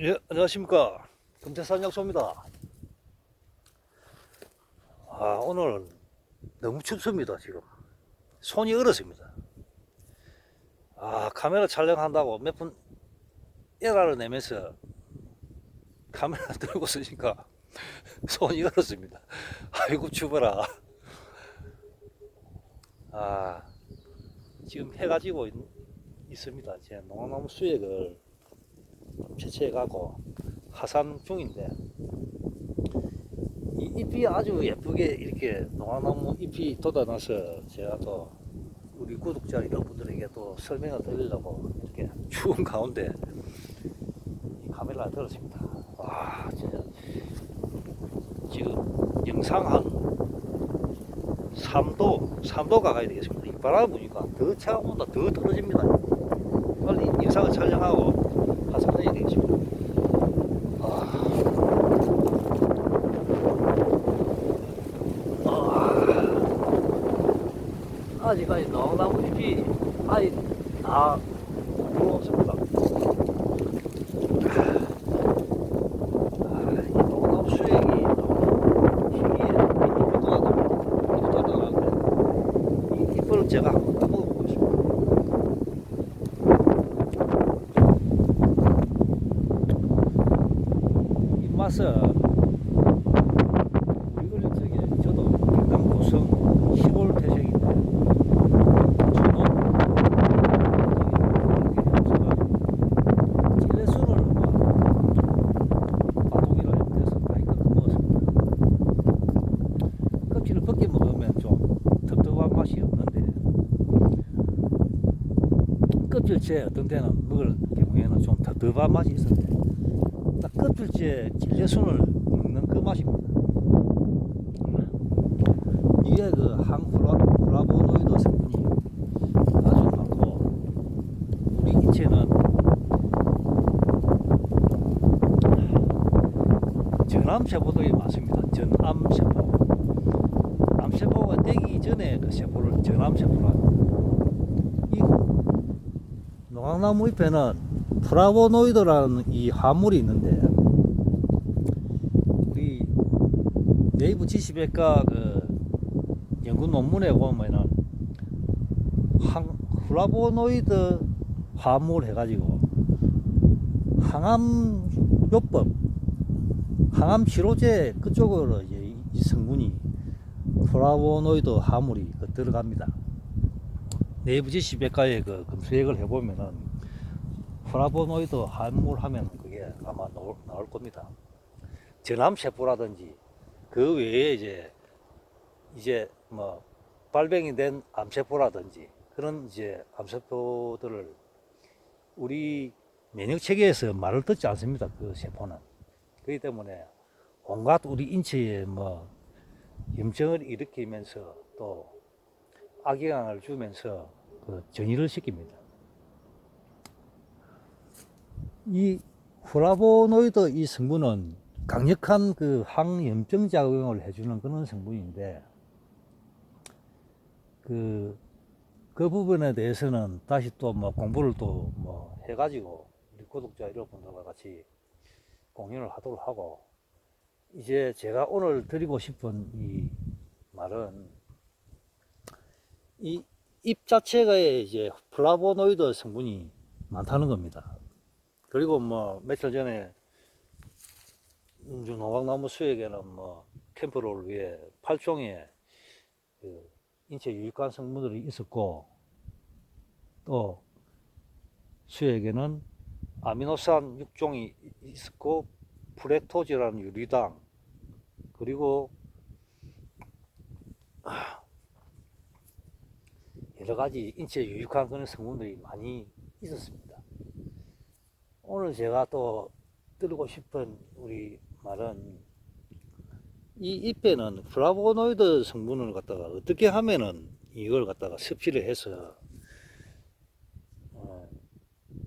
예, 안녕하십니까. 금태산 약소입니다. 아, 오늘 너무 춥습니다, 지금. 손이 얼었습니다. 아, 카메라 촬영한다고 몇 분 에라를 내면서 카메라 들고 쓰니까 손이 얼었습니다. 아이고, 추워라. 아, 지금 해가 지고 있, 있습니다. 제 농나무 수액을 채취해 가고 하산 중인데 이 잎이 아주 예쁘게 이렇게 농화나무 잎이 돋아나서 제가 또 우리 구독자 여러분들에게 또 설명을 드리려고 이렇게 추운 가운데 이 카메라를 들었습니다. 와 진짜 지금 영상 한 3도 3도 가까이 되겠습니다. 이 바람 부니까 더 차가운다 더 떨어집니다. 빨리 영상을 촬영하고 하산해야 되겠습니다. 아, 아직까지 농나무 잎이 아직 다 없습니다. 아, 이 농나무 수액이 너무 신기해요. 잎이 돋아나는데, 잎이 돋아나는데, 이 잎을 제가 한번 따먹어보고 있습니다. 우리 어릴 적에 저도 경남 고성 시골 태생인데 저도 찔레순을 막 바둑이라 해서 많이 끓여 먹었습니다. 껍질을 벗겨 먹으면 좀 텁텁한 맛이 없는데 껍질째 어떤 때는 먹을 경우에는 좀 텁텁한 맛이 있었는데 딱 껍질째 찔레순을 먹는 그 맛입니다. 이게 그 항플라보노이드 성분이 아주 많고 우리 인체는 전암세포들이 많습니다. 전암세포. 암세포가 되기 전에 그 세포를 전암세포라. 이 농악나무 잎에는 플라보노이드라는 이 화물이 있는데 우리 네이버 지시백과 그 연구 논문에 보면은 항 플라보노이드 화물 해가지고 항암 요법 항암 치료제 그쪽으로 이제 이- 이 성분이 플라보노이드 화물이 그 들어갑니다. 네이버 지시백과에 그 검색을 해보면은 플라보노이드 함물 하면 그게 아마 나올, 나올 겁니다. 전암세포라든지 그 외에 이제 이제 뭐 발병이 된 암세포라든지 그런 이제 암세포들을 우리 면역 체계에서 말을 듣지 않습니다. 그 세포는 그렇기 때문에 온갖 우리 인체에 뭐 염증을 일으키면서 또 악영향을 주면서 그 전이를 시킵니다. 이 플라보노이드 이 성분은 강력한 그 항염증 작용을 해주는 그런 성분인데 그, 그 부분에 대해서는 다시 또 뭐 공부를 또 뭐 해가지고 우리 구독자 여러분들과 같이 공유를 하도록 하고 이제 제가 오늘 드리고 싶은 이 말은 이 잎 자체가 이제 플라보노이드 성분이 많다는 겁니다. 그리고 뭐 며칠 전에 노각나무 수액에는 뭐 캠프를 위해 8종의 그 인체 유익한 성분들이 있었고 또 수액에는 아미노산 6종이 있었고 프렉토즈라는 유리당 그리고 여러 가지 인체 유익한 그런 성분들이 많이 있었습니다. 오늘 제가 또 드리고 싶은 우리 말은 이 잎에는 플라보노이드 성분을 갖다가 어떻게 하면은 이걸 갖다가 섭취를 해서 어,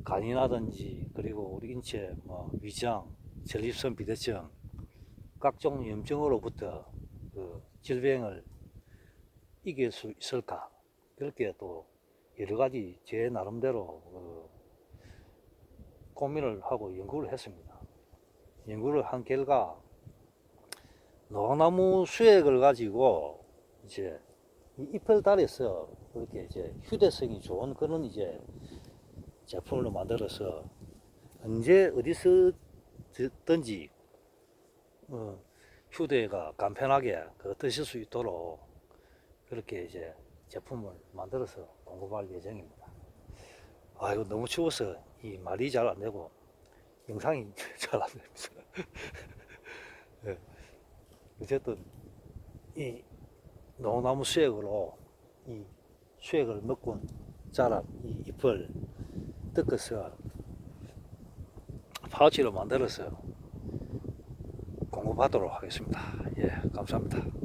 간이나든지 그리고 우리 인체 뭐 위장, 전립선 비대증 각종 염증으로부터 그 질병을 이길 수 있을까? 그렇게 또 여러 가지 제 나름대로 그 고민을 하고 연구를 했습니다. 연구를 한 결과 노나무 수액을 가지고 이제 이 잎을 달여서 그렇게 이제 휴대성이 좋은 그런 이제 제품을 만들어서 언제 어디서 든지 어, 휴대가 간편하게 그 드실 수 있도록 그렇게 이제 제품을 만들어서 공급할 예정입니다. 아 이거 너무 추워서 이 말이 잘 안 되고 영상이 잘 안 됩니다. 예. 어쨌든 이 노나무 수액으로 이 수액을 먹고 자란 이 잎을 뜯어서 파우치로 만들어서 공급하도록 하겠습니다. 예, 감사합니다.